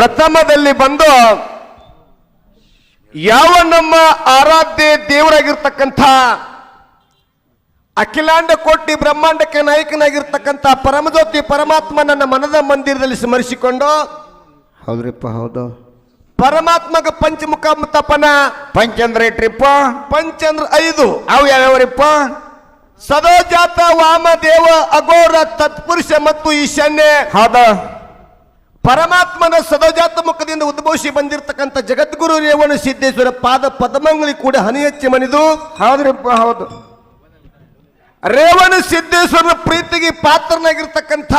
ಪ್ರಥಮದಲ್ಲಿ ಬಂದು ಯಾವ ನಮ್ಮ ಆರಾಧ್ಯ ದೇವರಾಗಿರ್ತಕ್ಕಂಥ ಅಖಿಲಾಂಡ ಕೋಟಿ ಬ್ರಹ್ಮಾಂಡಕ್ಕೆ ನಾಯಕನಾಗಿರ್ತಕ್ಕಂಥ ಪರಮಜ್ಯೋತಿ ಪರಮಾತ್ಮ ನನ್ನ ಮನದ ಮಂದಿರದಲ್ಲಿ ಸ್ಮರಿಸಿಕೊಂಡು ಹೌದ್ರಿಪ್ಪ ಹೌದು. ಪರಮಾತ್ಮಗ ಪಂಚಮುಖ ತಪನ ಪಂಚಂದ್ರ ಇಟ್ರಿಪ್ಪ. ಪಂಚಂದ್ರ ಐದು. ಅವು ಯಾವ್ಯಾವ್ರಿಪ್ಪ? ಸದೋಜಾತ ವಾಮದೇವ ಅಘೋರ ತತ್ಪುರುಷ ಮತ್ತು ಈಶಾನ್ಯ. ಹೌದ. ಪರಮಾತ್ಮನ ಸದಜಾತ ಮುಖದಿಂದ ಉದ್ಭವಿಸಿ ಬಂದಿರತಕ್ಕಂಥ ಜಗದ್ಗುರು ರೇವಣ ಸಿದ್ದೇಶ್ವರ ಪಾದ ಪದ್ಮಂಗಲಿ ಕೂಡ ಹನಿ ಹಚ್ಚಿ ಮನಿದು. ಹೌದ್ರಿಪ್ಪ ಹೌದು. ರೇವಣ ಸಿದ್ದೇಶ್ವರನ ಪ್ರೀತಿಗೆ ಪಾತ್ರನಾಗಿರ್ತಕ್ಕಂಥ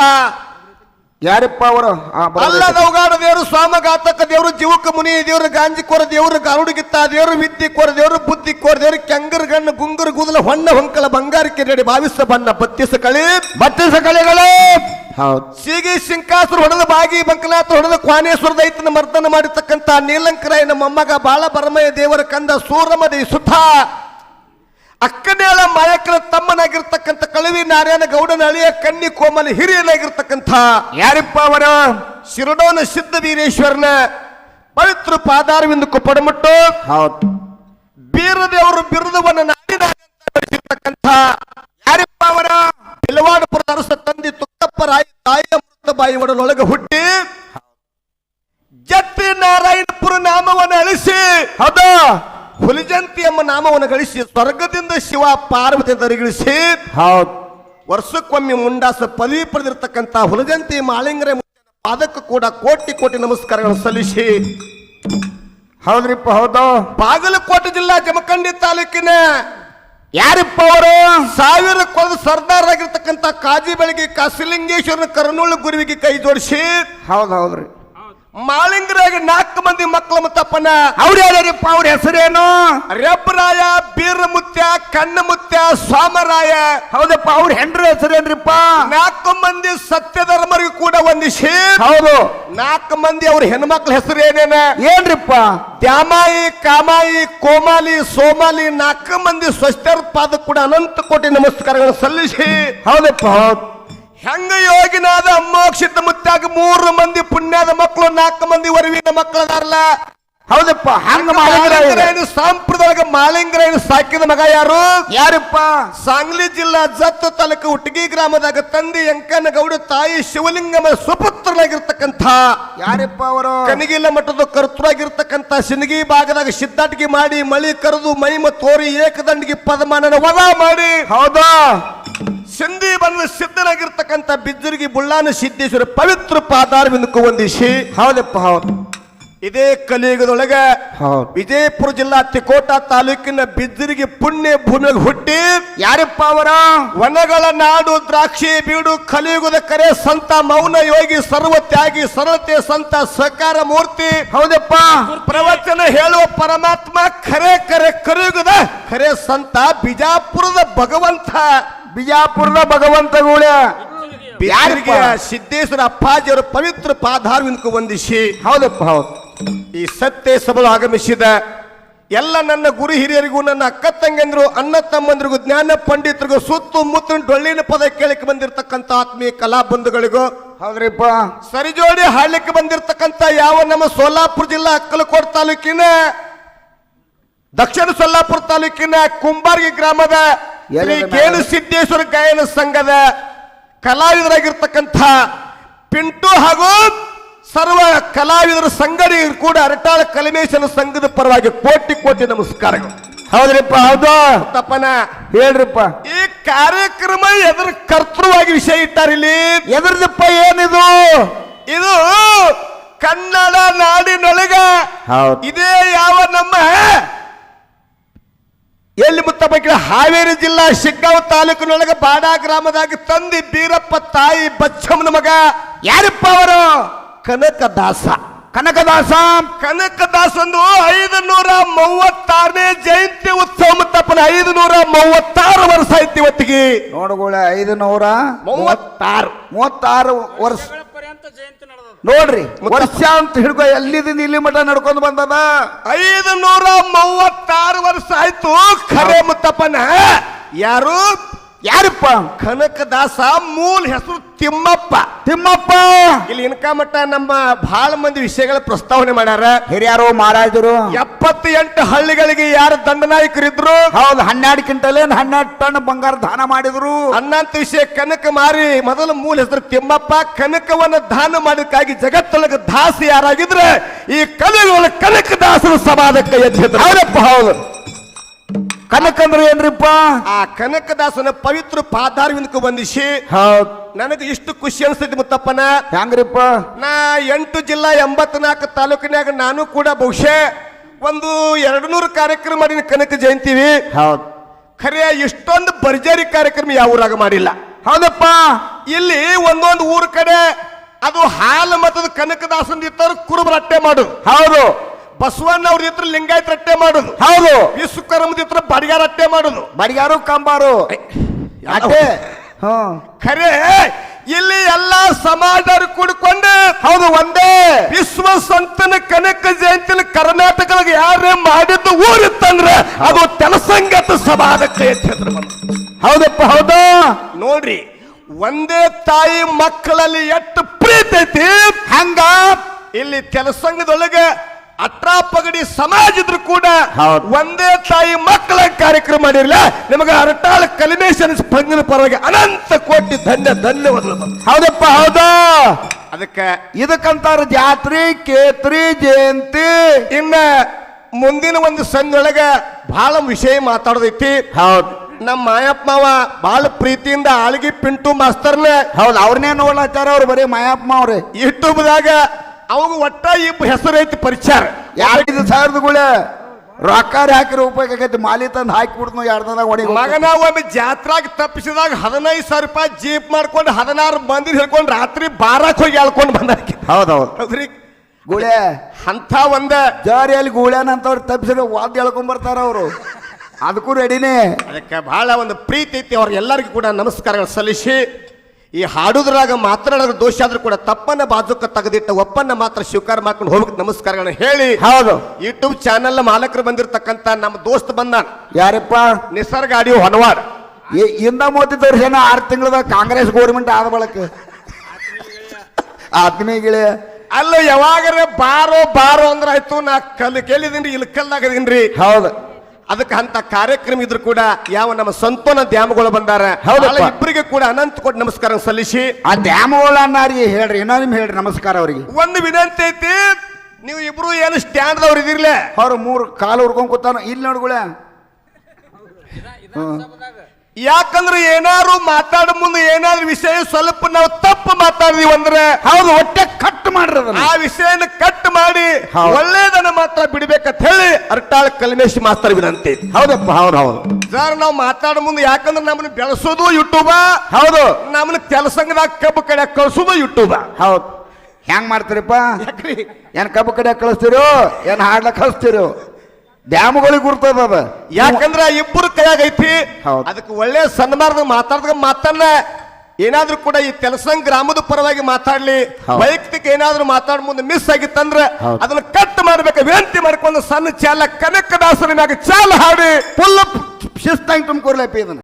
ಯಾರಪ್ಪ ಅವರು? ಅಲ್ಲ ನೌಗಾಡ ದೇವರು ಸ್ವಾಮಘಾತಕ ದೇವರು ಜೀವಕ ಮುನಿ ದೇವರು ಗಾಂಜಿ ಕೋರ ದೇವರು ಗರುಡುಗಿತ್ತ ದೇವರು ವಿದ್ಯೆ ಕೋರ ದೇವರು ಬುದ್ಧಿ ಕೋರ ದೇವರು ಕೆಂಗರ್ ಗಣ್ಣ ಗುಂಗರ್ ಕೂದಲ ಹೊಣ್ಣ ಹೊಂಕಲ ಬಂಗಾರಕ್ಕೆ ನಡಿ ಭಾವಿಸ ಬಣ್ಣ ಬತ್ತಿಸ ಕಳಿ. ಬತ್ತಿಸ ಕಲೆಗಳು ಹೌದು. ಸೀಗಿ ಸಿಂಕಾಸುರ ಹೊಡೆದ ಬಾಗಿ ಬಂಕನಾಥ ಹೊಡೆದ ಕ್ವಾನೇಶ್ವರ ದೈತನ ಮರ್ದನ ಮಾಡಿರ್ತಕ್ಕಂಥ ನೀಲಂಕರಾಯನ ಮೊಮ್ಮಗ ಬಾಳ ಬರಮಯ ದೇವರ ಕಂದ ಸೂರಮದಿ ಸುತ ಅಕ್ಕನೇಳ ಮಾಯಕನ ತಮ್ಮನಾಗಿರ್ತಕ್ಕಂಥ ಕಳವಿ ನಾರಾಯಣ ಗೌಡನ ಅಳಿಯ ಕನ್ನಿ ಕೋಮಲ ಹಿರಿಯನಾಗಿರ್ತಕ್ಕಂಥ ಯಾರಿಪ್ಪ ಅವರ? ಶಿರಡೋನ ಸಿದ್ಧ ವೀರೇಶ್ವರನ ಪವಿತ್ರ ಪಾದಾರವೆಂದು ಕೊಪ್ಪಡಮಟ್ಟು ಹೌದು. ಬೀರದೇವರು ಬಿರುದವನ್ನು ಮೃತ ಬಾಯಿ ಒಡಲೊಳಗೆ ಹುಟ್ಟಿ ಜಟ್ಟಿ ನಾರಾಯಣಪುರ ನಾಮವನ್ನು ಅಳಿಸಿ ಹೌದು ಹುಲಿಜಂತಿ ಎಂಬ ನಾಮವನ್ನು ಗಳಿಸಿ ಸ್ವರ್ಗದಿಂದ ಶಿವ ಪಾರ್ವತಿ ತರಿಗಿಳಿಸಿ ಹೌದು. ವರ್ಷಕ್ಕೊಮ್ಮೆ ಮುಂಡಾಸ ಪದವಿ ಪಡೆದಿರ್ತಕ್ಕಂಥ ಹುಲಜಂತಿ ಮಾಳಿಂಗರ ಪಾದಕ್ಕೂ ಕೂಡ ಕೋಟಿ ಕೋಟಿ ನಮಸ್ಕಾರಗಳನ್ನು ಸಲ್ಲಿಸಿ. ಹೌದ್ರಿಪ್ಪ ಹೌದು. ಬಾಗಲಕೋಟೆ ಜಿಲ್ಲಾ ಜಮಖಂಡಿ ತಾಲೂಕಿನ ಯಾರಿಪ್ಪ ಅವರು? ಸಾವಿರ ಕೊಲದ ಸರ್ದಾರ್ ಆಗಿರ್ತಕ್ಕಂಥ ಕಾಜಿ ಬೆಳಗ್ಗೆ ಕಾಸಿಲಿಂಗೇಶ್ವರನ ಕರ್ನೂಲ್ ಗುರುವಿಗೆ ಕೈ ಜೋಡಿಸಿ. ಹೌದು ಹೌದ್ರಿ. ಮಾಳಿಂಗರಾಗ ನಾಲ್ಕು ಮಂದಿ ಮಕ್ಕಳ ಮುತ್ತಪ್ಪನ ಅವ್ರು ಯಾರ್ಯಾರಿಪ್ಪ ಅವ್ರ ಹೆಸರೇನು? ರೆಬ್ಬರಾಯ ಕಣ್ಣ ಕಣ್ಣಮುತ್ಯ ಸ್ವಾಮರಾಯ ಹೌದಪ್ಪ ಅವ್ರ ಹೆಂಡ್ರ ಹೆಸರೇನ್ರಿಪ್ಪ? ನಾಲ್ಕು ಮಂದಿ ಸತ್ಯ ಧರ್ಮರಿಗೆ ಕೂಡ ವಂದಿಸಿ ಹೌದು. ನಾಲ್ಕು ಮಂದಿ ಅವ್ರ ಹೆಣ್ಮಕ್ಳ ಹೆಸರು ಏನೇನ ಏನ್ರಿಪ್ಪ? ದ್ಯಾಮಾಯಿ ಕಾಮಾಯಿ ಕೋಮಾಲಿ ಸೋಮಾಲಿ ನಾಲ್ಕು ಮಂದಿ ಸ್ವಸ್ಥರ ಪಾದ ಕೂಡ ಅನಂತ ಕೋಟಿ ನಮಸ್ಕಾರಗಳನ್ನು ಸಲ್ಲಿಸಿ. ಹೌದಪ್ಪ ಹೌದು. ಹೆಂಗ ಯೋಗಿನಾದ ಅಮ್ಮೋಕ್ಷಿತ ಮುತ್ತಾಗಿ ಮೂರು ಮಂದಿ ಪುಣ್ಯದ ಮಕ್ಕಳು ನಾಲ್ಕು ಮಂದಿ ವರವಿನ ಮಕ್ಕಳದಾರಲ್ಲ. ಹೌದಪ್ಪ ಹಂಗ ಮಾಲಿಂಗರಾಯನು ಸಾಂಪ್ರದಾಯಿಕ ಮಾಲಿಂಗರಾಯನು ಸಾಕಿದ ಮಗ ಯಾರು? ಯಾರಪ್ಪ? ಸಾಂಗ್ಲಿ ಜಿಲ್ಲಾ ಜತ್ತು ತಾಲೂಕು ಉಟ್ಗಿ ಗ್ರಾಮದಾಗ ತಂದೆ ಎಂಕನ ಗೌಡ ತಾಯಿ ಶಿವಲಿಂಗಮ ಸುಪುತ್ರನಾಗಿರ್ತಕ್ಕಂಥ ಯಾರಪ್ಪ ಅವರು? ಕನಗಿಲ್ಲ ಮಠದ ಕರ್ತೃವಾಗಿರ್ತಕ್ಕಂಥ ಸಿನಗಿ ಭಾಗದಾಗ ಸಿದ್ದಾಟಿಗೆ ಮಾಡಿ ಮಳಿ ಕರೆದು ಮೈಮ ತೋರಿ ಏಕದಂಡಿಗೆ ಪದಮಾನನ ವದ ಮಾಡಿ ಹೌದಾ? ಸಿಂಧಿ ಬಂದ ಸಿದ್ಧನಾಗಿರ್ತಕ್ಕಂಥ ಬಿಜ್ಜರಿಗೆ ಬುಳ್ಳಾನ ಸಿದ್ದೇಶ್ವರ ಪವಿತ್ರ ಪಾದಾರವಿಂದಕ್ಕೂ ವಂದಿಸಿ. ಹೌದಪ್ಪ ಹೌದು. ಇದೇ ಕಲಿಯುಗದೊಳಗ ವಿಜಯಪುರ ಜಿಲ್ಲಾ ತಿಕೋಟ ತಾಲೂಕಿನ ಬಿದ್ದರಿಗೆ ಪುಣ್ಯ ಭೂಮಿಗೆ ಹುಟ್ಟಿ ಯಾರಪ್ಪ ಅವರ? ವನಗಳ ನಾಡು ದ್ರಾಕ್ಷಿ ಬೀಡು ಕಲಿಯುಗದ ಕರೆ ಸಂತ ಮೌನ ಯೋಗಿ ಸರ್ವ ತ್ಯಾಗಿ ಸರಳತೆ ಸಂತ ಸಕಾರ ಮೂರ್ತಿ. ಹೌದಪ್ಪ. ಪ್ರವಚನ ಹೇಳುವ ಪರಮಾತ್ಮ ಖರೆ ಕರೆ ಕಲಿಯುಗದ ಖರೆ ಸಂತ ಬಿಜಾಪುರದ ಭಗವಂತ. ಬಿಜಾಪುರದ ಭಗವಂತಗೂಳ ಯಾರಿಗೆ ಸಿದ್ದೇಶ್ವರ ಅಪ್ಪಾಜಿಯವರು ಪವಿತ್ರ ಪಾದಾರ್ವಿಂದಕ್ಕೂ ವಂದಿಸಿ. ಹೌದಪ್ಪ ಹೌದು. ಈ ಸತ್ಯ ಸಭಲು ಆಗಮಿಸಿದ ಎಲ್ಲ ನನ್ನ ಗುರು ಹಿರಿಯರಿಗೂ ನನ್ನ ಅಕ್ಕ ತಂಗಂದ್ರು ಅಣ್ಣ ತಮ್ಮಂದ್ರಿಗೂ ಜ್ಞಾನ ಪಂಡಿತರಿಗೂ ಸುತ್ತು ಮುತ್ತಿನ ಡೊಳ್ಳಿನ ಪದ ಕೇಳಕ್ಕೆ ಬಂದಿರತಕ್ಕಂಥ ಆತ್ಮೀಯ ಕಲಾ ಬಂಧುಗಳಿಗೂ ಹೌದ್ರಿಪ್ಪ. ಸರಿಜೋಡಿ ಹಾಡ್ಲಿಕ್ಕೆ ಬಂದಿರತಕ್ಕಂಥ ಯಾವ ನಮ್ಮ ಸೋಲಾಪುರ ಜಿಲ್ಲಾ ಅಕ್ಕಲಕೋಟ್ ತಾಲೂಕಿನ ದಕ್ಷಿಣ ಸೊಲ್ಲಾಪುರ ತಾಲೂಕಿನ ಕುಂಬಾರ್ಗಿ ಗ್ರಾಮದ ಶ್ರೀ ಎಲ್ಲಿದೆ ಸಿದ್ದೇಶ್ವರ ಗಾಯನ ಸಂಘದ ಕಲಾವಿದರಾಗಿರ್ತಕ್ಕಂಥ ಪಿಂಟು ಹಾಗೂ ಸರ್ವ ಕಲಾವಿದರ ಸಂಗಡಿ ಕೂಡ ಅರಟಾಳ ಕಲಿಮೇಶನ ಸಂಘದ ಪರವಾಗಿ ಕೋಟಿ ಕೋಟಿ ನಮಸ್ಕಾರಗಳು. ಹೌದ್ರಿಪ್ಪ ಹೌದು? ತಪ್ಪನ. ಹೇಳ್ರಿಪ್ಪ. ಈ ಕಾರ್ಯಕ್ರಮ ಎದುರ ಕರ್ತೃವಾಗಿ ವಿಷಯ ಇಟ್ಟಾರಿಲ್ಲಿ ಎದ್ರದಪ್ಪ ಏನಿದು? ಇದು ಕನ್ನಡ ನಾಡಿನೊಳಗ ಹೌದು. ಇದೇ ಯಾವ ನಮ್ಮ ಎಲ್ಲಿ ಮುತ್ತಬಕ್ಕಿನ ಹಾವೇರಿ ಜಿಲ್ಲಾ ಶಿಗ್ಗಾಂವ್ ತಾಲೂಕಿನೊಳಗ ಬಾಡಾ ಗ್ರಾಮದಾಗ ತಂದಿ ಬೀರಪ್ಪ ತಾಯಿ ಬಚ್ಚಮ್ಮನ ಮಗ. ಯಾರಪ್ಪ ಅವರು? ಕನಕದಾಸ. ಕನಕದಾಸ. ಕನಕದಾಸಂದು ಐದು ನೂರ ಮೂವತ್ತಾರನೇ ಜಯಂತಿ ಉತ್ಸವ ಮುತ್ತಪ್ಪನ ಐದು ನೂರ ಮೂವತ್ತಾರು ವರ್ಷ ಐತಿ ಇವತ್ತಿಗೆ ನೋಡುಗಳ ಐದು ನೂರ ಮೂವತ್ತಾರು ಮೂವತ್ತಾರು ವರ್ಷ. ನೋಡ್ರಿ ವರ್ಷ ಅಂತ ಹಿಡ್ಕೊ ಎಲ್ಲಿದ್ದೀನಿ ಇಲ್ಲಿ ಮಠ ನಡ್ಕೊಂಡು ಬಂದದ? ಐದು ನೂರ ಮೂವತ್ತಾರು ವರ್ಷ ಆಯ್ತು ಖರೆ ಮುತ್ತಪ್ಪನ. ಯಾರು? ಯಾರಪ್ಪ? ಕನಕದಾಸ ಮೂಲ ಹೆಸರು ತಿಮ್ಮಪ್ಪ. ತಿಮ್ಮಪ್ಪ! ಇಲ್ಲಿ ಇನ್ಕ ಮಟ್ಟ ನಮ್ಮ ಬಹಳ ಮಂದಿ ವಿಷಯಗಳ ಪ್ರಸ್ತಾವನೆ ಮಾಡ್ಯಾರ. ಹಿರಿಯರು ಮಹಾರಾಜರು. ಎಪ್ಪತ್ತು ಎಂಟು ಹಳ್ಳಿಗಳಿಗೆ ಯಾರು ದಂಡನಾಯಕರಿದ್ರು? ಹೌದು ಹನ್ನೆರಡು ಕ್ವಿಂಟಲ್ ಹನ್ನೆರಡು ಟನ್ ಬಂಗಾರ ದಾನ ಮಾಡಿದ್ರು. ಅನ್ನಂತ ವಿಷಯ ಕನಕ ಮಾರಿ ಮೊದಲ ಮೂಲ ಹೆಸರು ತಿಮ್ಮಪ್ಪ ಕನಕವನ್ನ ದಾನ ಮಾಡೋದಕ್ಕಾಗಿ ಜಗತ್ತೊಳಗ ದಾಸ ಯಾರಾಗಿದ್ರೆ ಈ ಕಲಿಗಳ ಕನಕದಾಸರು ಸಮಾಜಕ್ಕೆ ಎದ್ದಿದ್ರು. ಹೌದಪ್ಪ ಹೌದು. ಕನಕಂದ್ರೆ ಏನ್ರಿಪ್ಪ? ಆ ಕನಕದಾಸನ ಪವಿತ್ರ ಪಾದಾರವಿಂದಕ್ಕೆ ಬಂದಿಸಿ ಹೌದ್. ನನಗೆ ಇಷ್ಟು ಖುಷಿ ಅನಿಸ್ತೈತಿ ಮುತ್ತಪ್ಪನ. ಹೆಂಗ್ರಿಪ್ಪ? ನಾ ಎಂಟು ಜಿಲ್ಲಾ ಎಂಬತ್ನಾಲ್ಕು ತಾಲೂಕಿನಾಗ ನಾನು ಕೂಡ ಬಹುಶಃ ಒಂದು ಎರಡು ನೂರು ಕಾರ್ಯಕ್ರಮ ಮಾಡಿನ ಕನಕ ಜಯಂತಿವಿ. ಹೌದ್. ಖರೆ ಇಷ್ಟೊಂದು ಭರ್ಜರಿ ಕಾರ್ಯಕ್ರಮ ಯಾವ ಊರಾಗ ಮಾಡಿಲ್ಲ. ಹೌದಪ್ಪ. ಇಲ್ಲಿ ಒಂದೊಂದು ಊರ ಕಡೆ ಅದು ಹಾಲು ಮತದ ಕನಕದಾಸನ ಇತ್ತವ್ರು ಕುರುಬರಟ್ಟೆ ಮಾಡುದು ಹೌದು. ಬಸವಣ್ಣ ಅವ್ರ ಇದ್ರ ಲಿಂಗಾಯತ್ ರಟ್ಟೆ ಮಾಡುದು. ಹೌದು. ವಿಶ್ವಕರ್ಮದ ಇದ್ರ ಬಡಿಗಾರ ರಟ್ಟೆ ಮಾಡುದು. ಬಡಿಗಾರು ಕಂಬಾರು. ಅಟ್ಟೆ. ಖರೆ ಇಲ್ಲಿ ಎಲ್ಲಾ ಸಮಾಜರು ಕೂಡಿಕೊಂಡು ಹೌದು ಒಂದೇ. ವಿಶ್ವ ಸಂತನ ಕನಕ ಜಯಂತಿನ ಕರ್ನಾಟಕದಾಗ ಯಾರೇ ಮಾಡಿದ್ದು ಊರಿತ್ತಂದ್ರೆ ಅದು ತೆಲಸಂಗತ ಸಮಾಜ ಕ್ಷೇತ್ರ. ಹೌದಪ್ಪ ಹೌದು? ನೋಡ್ರಿ ಒಂದೇ ತಾಯಿ ಮಕ್ಕಳಲ್ಲಿ ಎಷ್ಟು ಪ್ರೀತಿ ಐತಿ? ಹಂಗ? ಇಲ್ಲಿ ಕೆಲಸಂಗದೊಳಗೆ ಅಟ್ರಾ ಪಗಡಿ ಸಮಾಜ ಇದ್ರು ಕೂಡ. ಒಂದೇ ತಾಯಿ ಮಕ್ಕಳ ಕಾರ್ಯಕ್ರಮ ಮಾಡಿರಲ್ಲ ನಿಮಗೆ ಅರಟಾಳ ಕಲಿಮೇಶನ್ ಸ್ಪಂದನ ಪರವಾಗಿ ಅನಂತ ಕೋಟಿ ಧನ್ಯ ಧನ್ಯವಾದಗಳು ಹೌದಪ್ಪ ಹೌದಾ? ಅದಕ್ಕೆ ಇದಕ್ಕಂತಾರ ಜಾತ್ರಿ ಕೇತ್ರಿ ಜಯಂತಿ. ಇನ್ನ ಮುಂದಿನ ಒಂದು ಸಂದೊಳಗ ಬಹಳ ವಿಷಯ ಮಾತಾಡೋದೈತಿ. ಹೌದು. ನಮ್ಮ ಮಾಯಪ್ಪ ಮಾವ ಬಹಳ ಪ್ರೀತಿಯಿಂದ ಆಳ್ಗಿ ಪಿಂಟು ಮಾಸ್ತರ್ನೇ ಹೌದು ಅವ್ರನ್ನೇ ನೋಡ್ಲಾಚಾರ ಅವ್ರು ಬರೀ ಮಾಯಪ್ಪ ಅವ್ರಿ ಯೂಟ್ಯೂಬ್ದಾಗ ಅವಾಗ ಒಟ್ಟ ಇಬ್ಬ ಹೆಸರು ಐತಿ ಪರಿಚಾರ. ಯಾರು ಸಾವಿರದ ಗುಳೆ ರೊಕ್ಕ ಹಾಕಿರೋ ಉಪಯೋಗ ಆಗೈತಿ ಮಾಲಿ ತಂದು ಹಾಕಿ ಬಿಡ್ತು ಎರಡು ಒಡಿ ಮಗನ ಒಮ್ಮೆ ಜಾತ್ರಾಗ ತಪ್ಪಿಸಿದಾಗ ಹದಿನೈದು ಸಾವಿರ ರೂಪಾಯಿ ಜೀಪ್ ಮಾಡ್ಕೊಂಡು ಹದಿನಾರು ಮಂದಿ ಹಿಡ್ಕೊಂಡು ರಾತ್ರಿ ಬಾರಕ್ ಹೋಗಿ ಎಳ್ಕೊಂಡು ಬಂದ ಹೌದೌದು. ಹೌದ್ರಿ? ಗುಳೆ ಅಂತ ಒಂದ ಜಾರಿಯಲ್ಲಿ ಗೂಳ್ಯಾನಂತವ್ರು ತಪ್ಪಿಸಿದ್ರೆ ವಾದ್ಯ ಎಳ್ಕೊಂಡ್ ಬರ್ತಾರ ಅವರು. ಅದಕ್ಕೂ ರೆಡಿನೇ ಅದಕ್ಕೆ ಬಹಳ ಒಂದು ಪ್ರೀತಿ ಐತಿ. ಅವ್ರ ಎಲ್ಲರಿಗೂ ಕೂಡ ನಮಸ್ಕಾರಗಳು ಸಲ್ಲಿಸಿ. ಈ ಹಾಡುದ್ರಾಗ ಮಾತನಾಡೋದ್ರ ದೋಷ ಆದ್ರೂ ಕೂಡ ತಪ್ಪನ್ನ ಬಾಜುಕ ತೆಗೆದಿಟ್ಟ ಒಪ್ಪನ್ನ ಮಾತ್ರ ಸ್ವೀಕಾರ ಮಾಡ್ಕೊಂಡು ಹೋಗ್ಬೇಕು. ನಮಸ್ಕಾರಗಳನ್ನ ಹೇಳಿ. ಹೌದು. ಯೂಟ್ಯೂಬ್ ಚಾನೆಲ್ ಮಾಲಕರು ಬಂದಿರತಕ್ಕಂತ ನಮ್ಮ ದೋಸ್ತ್ ಬಂದ. ಯಾರಪ್ಪ? ನಿಸರ್ಗ ಆಡಿಯೋ ಹೊನವಾರ್. ಇಂದ ಮೋದಿ ವರ್ಷ ಆರು ತಿಂಗಳದಾಗ ಕಾಂಗ್ರೆಸ್ ಗೋರ್ಮೆಂಟ್ ಆದ ಬಳಕ. ಆತ್ಮೀಯಗಳೇ ಅಲ್ಲ ಯಾವಾಗ ಬಾರೋ ಬಾರೋ ಅಂದ್ರೆ ಆಯ್ತು. ನಾ ಕಲ್ ಕೇಳಿದೀನ್ರಿ ಇಲ್ಲಿ ಕಲ್ಲಾಗದೀನ್ರಿ. ಹೌದು. ಅದಕ್ಕೆ ಅಂತ ಕಾರ್ಯಕ್ರಮ ಇದ್ರು ಕೂಡ ಯಾವ ನಮ್ಮ ಸಂತೋನ ದ್ಯಾಮಗಳು ಬಂದಾರ. ಹೌದಪ್ಪ. ಇಬ್ಬರಿಗೆ ಕೂಡ ಅನಂತ ಕೊಟ್ಟು ನಮಸ್ಕಾರ ಸಲ್ಲಿಸಿ. ಆ ಡ್ಯಾಮ್ಗಳ ಅನ್ನಾರಿಗೆ ಹೇಳ್ರಿ ಏನೋ ನಿಮ್ ಹೇಳ್ರಿ ನಮಸ್ಕಾರ ಅವ್ರಿಗೆ. ಒಂದು ವಿನಂತಿ ಐತಿ ನೀವು ಇಬ್ರು ಏನು ಸ್ಟ್ಯಾಂಡ್ ದವ್ರು ಇದಿರ್ಲೆ? ಅವ್ರು ಮೂರು ಕಾಲು ಹುಡ್ಕೊಂಡ್ ಕೂತಾನ. ಇಲ್ಲಿ ನೋಡ್ಗುಳೆ ಯಾಕಂದ್ರೆ ಏನಾರು ಮಾತಾಡ ಮುಂದೆ ಏನಾದ್ರು ವಿಷಯ ಸ್ವಲ್ಪ ನಾವು ತಪ್ಪು ಮಾತಾಡಿದೀವಿ ಅಂದ್ರೆ ಹೌದು ಹೊಟ್ಟೆ ಕಟ್ ಮಾಡ್ರಿ ಆ ವಿಷಯನ ಕಟ್ ಮಾಡಿ. ಒಳ್ಳೇದನ್ನ ಮಾತ್ರ ಬಿಡ್ಬೇಕಂತ ಹೇಳಿ ಅರ್ಟಾಳ ಕಲ್ಮೇಶ್ ಮಾಸ್ತರ್ ವಿನಂತಿ. ಹೌದಪ್ಪ ಹೌದು ಹೌದು. ಸರ್ ನಾವು ಮಾತಾಡ ಮುಂದೆ ಯಾಕಂದ್ರೆ ನಮ್ಮನ್ನ ಬೆಳೆಸೋದು ಯೂಟ್ಯೂಬ ಹೌದು. ನಮ್ಮನ್ನ ಕೆಲಸಂಗದಾಗ ಕಬ್ಬು ಕಡೆ ಕಳ್ಸೋದು ಯೂಟ್ಯೂಬ ಹೌದು. ಹೆಂಗ್ ಮಾಡ್ತೀರಪ್ಪ? ಯಾಕ್ರಿ? ಏನ್ ಕಬ್ಬು ಕಡೆ ಕಳಿಸ್ತೀರೋ? ಏನ್ ಹಾಡ್ಲಕ್ ಕಳಿಸ್ತೀರೋ? ಡ್ಯಾಮ್ಗಳಿಗೆ ಗುರ್ತದ ಅದ ಯಾಕಂದ್ರ ಇಬ್ಬರು ಕೈಯಾಗ ಐತಿ ಹೌದು. ಅದಕ್ಕೆ ಒಳ್ಳೆ ಸನ್ಮಾರ್ಗ ಮಾತಾಡ್ದ ಮಾತನ್ನ ಏನಾದ್ರೂ ಕೂಡ ಈ ತೆಲಸಂಗ್ ಗ್ರಾಮದ ಪರವಾಗಿ ಮಾತಾಡ್ಲಿ ಹೌದು. ವೈಯಕ್ತಿಕ ಏನಾದ್ರೂ ಮಾತಾಡ ಮುಂದೆ ಮಿಸ್ ಆಗಿತ್ತಂದ್ರ ಹೌದು. ಅದನ್ನ ಕಟ್ ಮಾಡ್ಬೇಕು ವಿನಂತಿ ಮಾಡ್ಕೊಂಡು ಸಣ್ಣ ಚಾಲ ಕನಕದಾಸರ ಮ್ಯಾಗ ಚಾಲ ಹಾಡಿ ಫುಲ್ ಶಿಸ್ತಾಗಿ ತುಂಬಿಕೊಡ್ಲಪ್ಪ ಇದನ್ನ